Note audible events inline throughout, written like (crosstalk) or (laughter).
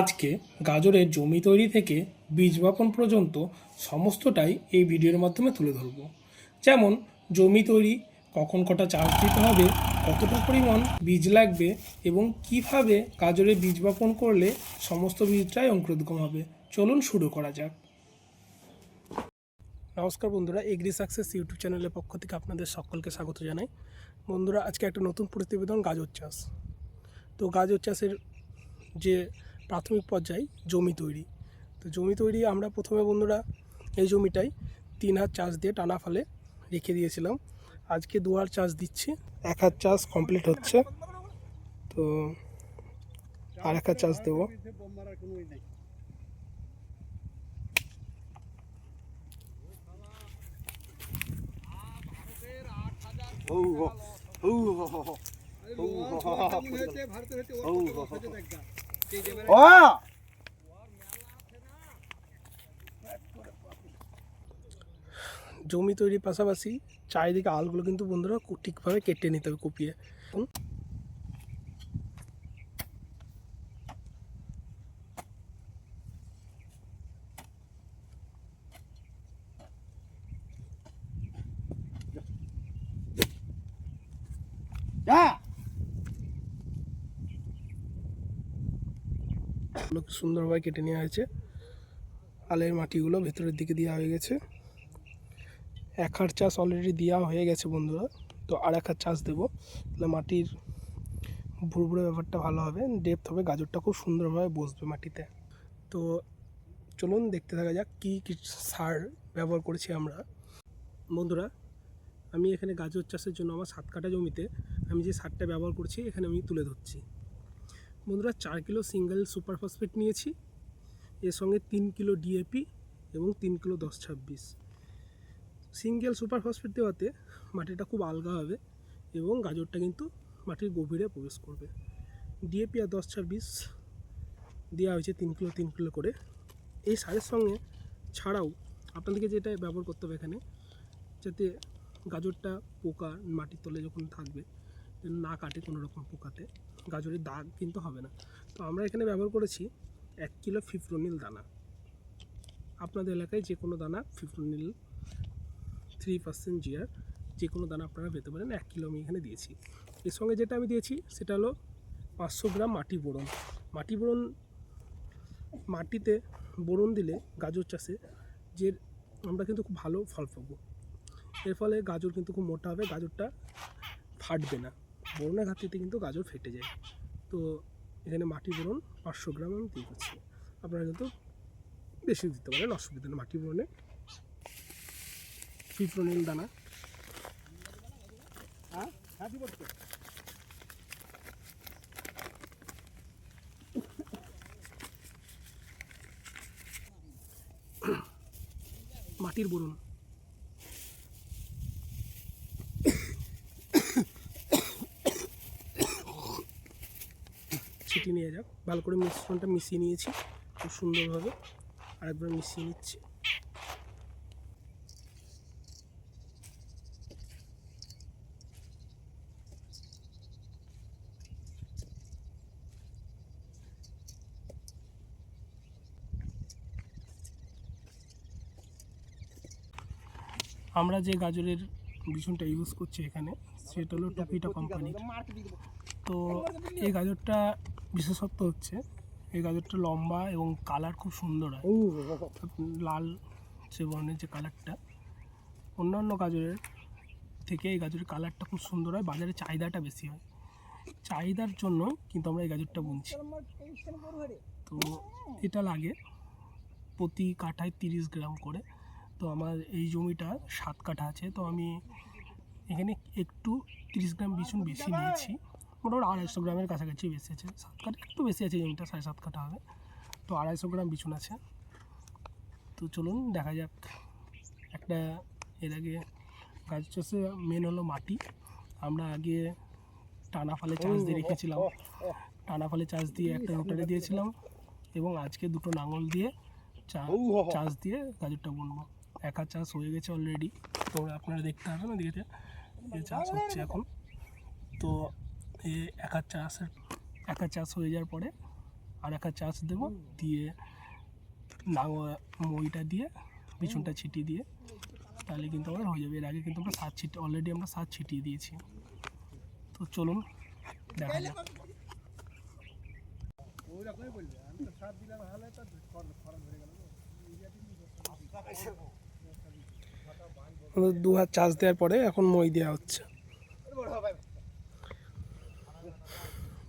আজকে গাজরের জমি তৈরি থেকে বীজ বপন পর্যন্ত সমস্তটাই এই ভিডিওর মাধ্যমে তুলে ধরব। যেমন, জমি তৈরি, কখন কটা চাষ দিতে হবে, কতটা পরিমাণ বীজ লাগবে এবং কীভাবে গাজরের বীজ বপন করলে সমস্ত বীজটাই অঙ্কুরোদ্গম হবে। চলুন শুরু করা যাক। নমস্কার বন্ধুরা, এগ্রি সাকসেস ইউটিউব চ্যানেলের পক্ষ থেকে আপনাদের সকলকে স্বাগত জানাই। বন্ধুরা, আজকে একটা নতুন প্রতিবেদন গাজর চাষ। তো গাজর চাষের যে প্রাথমিক পর্যায়ে জমি তৈরি তো জমি তৈরি আমরা প্রথমে বন্ধুরা এই জমিটাই তিন হাত চাষ দিয়ে টানা ফালে রেখে দিয়েছিলাম আজকে দু হাত চাষ দিচ্ছি এক হাত চাষ কমপ্লিট হচ্ছে তো আর এক হাত চাষ দেবো জমি তৈরির পাশাপাশি চারিদিকে আলগুলো কিন্তু বন্ধুরা ঠিকভাবে কেটে নিতে হবে কুপিয়ে হুম। এগুলো খুব সুন্দরভাবে কেটে নেওয়া হয়েছে। আলের মাটিগুলো ভেতরের দিকে দেওয়া হয়ে গেছে। এক হাট চাষ অলরেডি দেওয়া হয়ে গেছে বন্ধুরা। তো আর এক হাট চাষ দেবো। তাহলে মাটির ভুরভুরে ব্যাপারটা ভালো হবে। ডেপথ হবে, গাজরটা খুব সুন্দরভাবে বসবে মাটিতে। তো চলুন দেখতে থাকা যাক কী কী সার ব্যবহার করেছি আমরা। বন্ধুরা, আমি এখানে গাজর চাষের জন্য আমার সাত কাটা জমিতে আমি যে সারটা ব্যবহার করছি, এখানে আমি তুলে ধরছি। বন্ধুরা, চার কিলো সিঙ্গেল সুপার ফসফেট নিয়েছি। এর সঙ্গে তিন কিলো ডিএপি এবং তিন কিলো দশ ছাব্বিশ। সিঙ্গেল সুপার ফসফেট দেওয়াতে মাটিটা খুব আলগা হবে এবং গাজরটা কিন্তু মাটির গভীরে প্রবেশ করবে। ডিএপি আর দশ ছাব্বিশ দেওয়া হয়েছে তিন কিলো তিন কিলো করে। এই সারের সঙ্গে ছাড়াও আপনাদেরকে যেটা ব্যবহার করতে হবে এখানে, যাতে গাজরটা পোকা মাটির তলে যখন থাকবে, না কাটে কোনো রকম পোকাতে। গাজরের দাগ কিন্তু হবে না। তো আমরা এখানে ব্যবহার করেছি এক কিলো ফিফ্রোনিল দানা। আপনাদের এলাকায় যে কোনো দানা ফিফ্রোনিল থ্রি পার্সেন্ট জিয়ার, যে কোনো দানা আপনারা পেতে পারেন, এক কিলো আমি এখানে দিয়েছি। এর সঙ্গে যেটা আমি দিয়েছি, সেটা হলো পাঁচশো গ্রাম মাটি বোরন। মাটি বোরন, মাটিতে বোরন দিলে গাজর চাষে যে আমরা কিন্তু খুব ভালো ফল পাবো। এর ফলে গাজর কিন্তু খুব মোটা হবে, গাজরটা ফাটবে না। বোরনের ঘাটতিতে কিন্তু গাজর ফেটে যায়। তো এখানে মাটি বোরন পাঁচশো গ্রাম আমি দিয়ে দিচ্ছি। আপনারা কিন্তু বেশি দিতে পারেন, অসুবিধা নেই মাটি বোরনে ফিপ্রোনিল দানা। মাটির বরুণ। ছিটিয়ে নিয়ে যাক। ভালো করে মিশ্রণটা মিশিয়ে নিয়েছি, খুব সুন্দরভাবে। আরেকবার মিশিয়ে নিচ্ছি। আমরা যে গাজরের বিছুনটা ইউজ করছি এখানে, সেটা হলো টপিটা কোম্পানির তো এই গাজরটা বিশেষত্ব হচ্ছে, এই গাজরটা লম্বা এবং কালার খুব সুন্দর হয়। লাল যে বর্ণের যে কালারটা অন্যান্য গাজরের থেকে এই গাজরের কালারটা খুব সুন্দর হয়, বাজারে চাহিদাটা বেশি হয়। চাহিদার জন্য কিন্তু আমরা এই গাজরটা বুনছি। তো এটা লাগে প্রতি কাঠায় তিরিশ গ্রাম করে। তো আমার এই জমিটা সাত কাঠা আছে, তো আমি এখানে একটু তিরিশ গ্রাম বিছুন বেশি নিয়েছি। মোটামুটি আড়াইশো গ্রামের কাছাকাছি বেশি আছে। সাত কাঠা একটু বেশি আছে জমিটা সাড়ে সাত কাঠা হবে। তো আড়াইশো গ্রাম বিছুন আছে। তো চলুন, দেখা যাক। একটা, এর আগে গাছ চাষে মেন হলো মাটি। আমরা আগে টানা ফালে চাষ দিয়ে রেখেছিলাম। টানা ফালে চাষ দিয়ে একটা রোটারে দিয়েছিলাম এবং আজকে দুটো লাঙল দিয়ে চাষ দিয়ে গাজরটা বুনবো। একা চাষ হয়ে গেছে অলরেডি তো আপনারা দেখতে ওদিকে যে চাষ হচ্ছে এখন। তো একা চাষের একা চাষ হয়ে যাওয়ার পরে আর একটা চাষ দেবো দিয়ে নাঙ মইটা দিয়ে, বিছুনটা ছিটিয়ে দিয়ে তাহলে কিন্তু আমাদের হয়ে যাবে। এর আগে কিন্তু আমরা সার ছিটি অলরেডি আমরা সার ছিটিয়ে দিয়েছি। তো চলুন, দেখা যাক। দু হাত চাষ দেওয়ার পরে এখন মই দেওয়া হচ্ছে।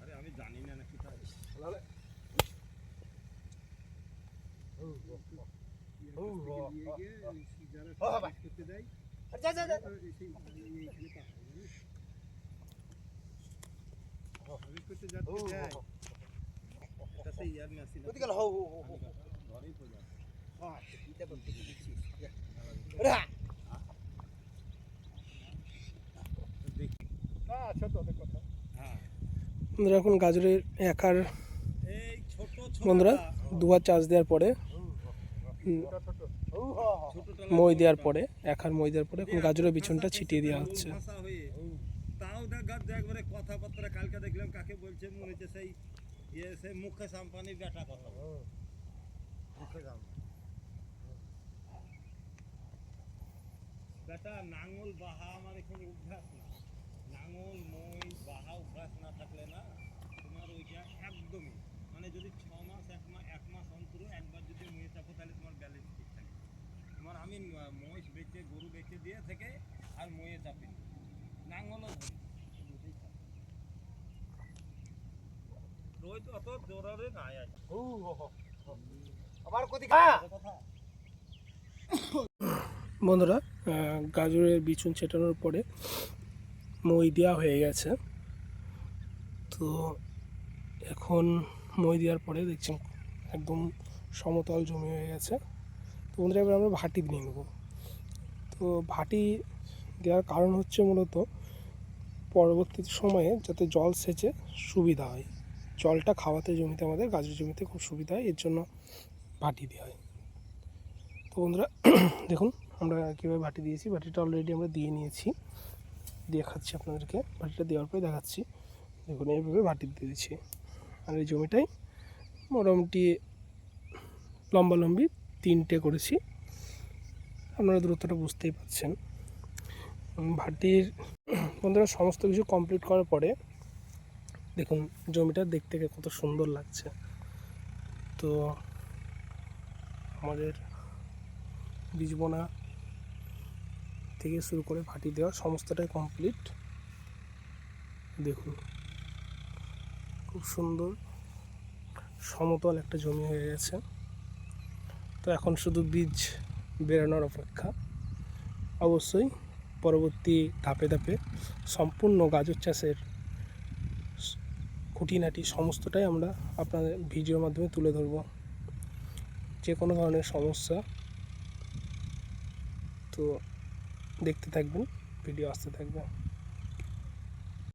আরে আমি জানি না নাকি তাই ওরে হ্যাঁ ছোট কথা। বন্ধুরা এখন গাজরের একার বন্ধুরা, দু হাত চাষ দেওয়ার পরে মই দেওয়ার পরে একার মই দেওয়ার পরে এখন গাজরের বিছুনটা ছিটিয়ে দেওয়া হচ্ছে। তাও একবারে কথাবার্তা কালকে দেখলাম, কাকে বলছে, মনে হচ্ছে সেই ইয়ে সেই বেটা কথা। নাঙল বাহা আমার এখানে অভ্যাস না নাঙল মই বাহা অভ্যাস না থাকলে না তোমার ওইটা একদমই মানে যদি ছ মাস এক মাস এক মাস অন্তর একবার যদি ময়ে চাপো তাহলে তোমার ব্যালেন্স ঠিক থাকে। তোমার আমি মহিষ বেচে গরু বেচে দিয়ে থেকে আর ময়ে চাপি নাঙলও ধরি থাকো। রোজ অত জোরারে হো হো আবার কোথায় কথা বন্ধুরা গাজরের বিছুন ছেটানোর পরে মই দেওয়া হয়ে গেছে। তো এখন মই দেওয়ার পরে দেখছেন একদম সমতল জমি হয়ে গেছে। তো বন্ধুরা, এবার আমরা ভাটি দিয়ে নেব। তো ভাটি দেওয়ার কারণ হচ্ছে মূলত পরবর্তী সময়ে যাতে জল সেচে সুবিধা হয়। জলটা খাওয়াতে জমিতে, আমাদের গাছের জমিতে খুব সুবিধা হয়, এর জন্য ভাটি দেওয়া হয়। তো বন্ধুরা, (clears throat) দেখুন, আমরা কীভাবে ভাটি দিয়েছি। ভাটিটা অলরেডি আমরা দিয়ে নিয়েছি। দেখাচ্ছি আপনাদেরকে, বাটিটা দেওয়ার পরে দেখাচ্ছি। দেখুন, এইভাবে বাটি দিয়ে দিচ্ছি আর এই জমিটাই মোটামুটি লম্বা লম্বি তিনটে করেছি। আপনারা দূরত্বটা বুঝতেই পারছেন ভাটির বন্ধুরা, সমস্ত কিছু কমপ্লিট করার পরে দেখুন, জমিটা দেখতে কত সুন্দর লাগছে। তো আমাদের বীজ বোনা থেকে শুরু করে ফাটি দেওয়া সমস্তটাই কমপ্লিট দেখুন, খুব সুন্দর, সমতল একটা জমি হয়ে গেছে। তো এখন শুধু বীজ বেরোনোর অপেক্ষা। অবশ্যই পরবর্তী ধাপে ধাপে সম্পূর্ণ গাজর চাষের খুঁটিনাটি সমস্তটাই আমরা আপনাদের ভিডিওর মাধ্যমে তুলে ধরব। যে কোনো ধরনের সমস্যা, তো দেখতে থাকবেন ভিডিও আসতে থাকবে।